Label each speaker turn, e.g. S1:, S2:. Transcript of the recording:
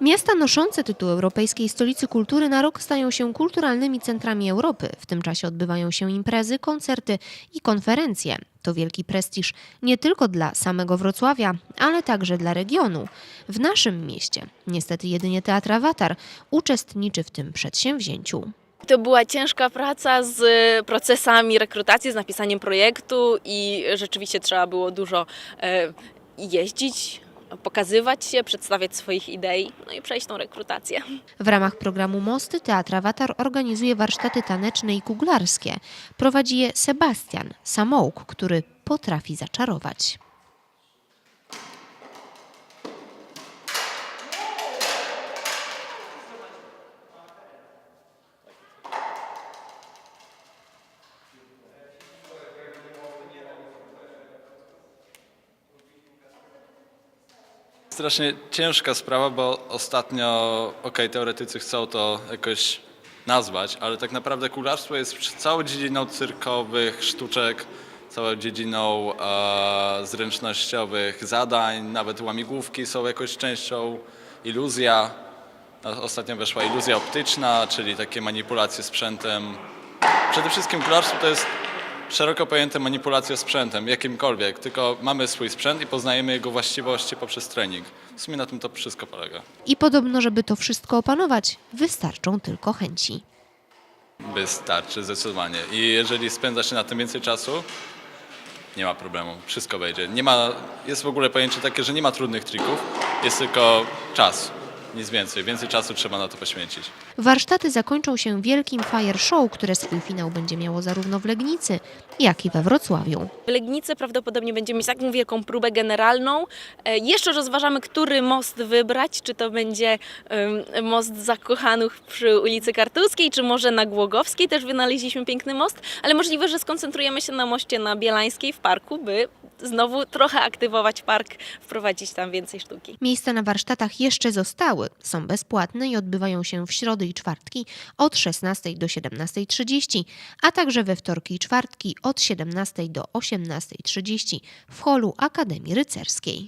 S1: Miasta noszące tytuł Europejskiej Stolicy Kultury na rok stają się kulturalnymi centrami Europy. W tym czasie odbywają się imprezy, koncerty i konferencje. To wielki prestiż nie tylko dla samego Wrocławia, ale także dla regionu. W naszym mieście niestety jedynie Teatr Awatar uczestniczy w tym przedsięwzięciu.
S2: To była ciężka praca z procesami rekrutacji, z napisaniem projektu i rzeczywiście trzeba było dużo e, jeździć, pokazywać się, przedstawiać swoich idei, no i przejść tą rekrutację.
S1: W ramach programu Mosty Teatr Awatar organizuje warsztaty taneczne i kuglarskie. Prowadzi je Sebastian, samouk, który potrafi zaczarować.
S3: Strasznie ciężka sprawa, bo ostatnio, okej, teoretycy chcą to jakoś nazwać, ale tak naprawdę kularstwo jest całą dziedziną cyrkowych sztuczek, całą dziedziną e, zręcznościowych zadań, nawet łamigłówki są jakąś częścią, iluzja. A Ostatnio weszła iluzja optyczna, czyli takie manipulacje sprzętem. Przede wszystkim kularstwo to jest szeroko pojęte manipulacja sprzętem, jakimkolwiek, tylko mamy swój sprzęt i poznajemy jego właściwości poprzez trening. W sumie na tym to wszystko polega.
S1: I podobno, żeby to wszystko opanować, wystarczą tylko chęci.
S3: Wystarczy zdecydowanie. I jeżeli spędza się na tym więcej czasu, nie ma problemu, wszystko wejdzie. Nie ma, jest w ogóle pojęcie takie, że nie ma trudnych trików, jest tylko czas, nic więcej. Więcej czasu trzeba na to poświęcić.
S1: Warsztaty zakończą się wielkim fire show, które swój finał będzie miało zarówno w Legnicy, jak i we Wrocławiu.
S2: W Legnicy prawdopodobnie będziemy mieć taką wielką próbę generalną. E, Jeszcze rozważamy, który most wybrać, czy to będzie em, most zakochanych przy ulicy Kartuskiej, czy może na Głogowskiej, też wynaleźliśmy piękny most, ale możliwe, że skoncentrujemy się na moście na Bielańskiej w parku, by znowu trochę aktywować park, wprowadzić tam więcej sztuki.
S1: Miejsca na warsztatach jeszcze zostały, są bezpłatne i odbywają się w środy i czwartki od 16 do 17.30, a także we wtorki i czwartki od 17 do 18.30 w holu Akademii Rycerskiej.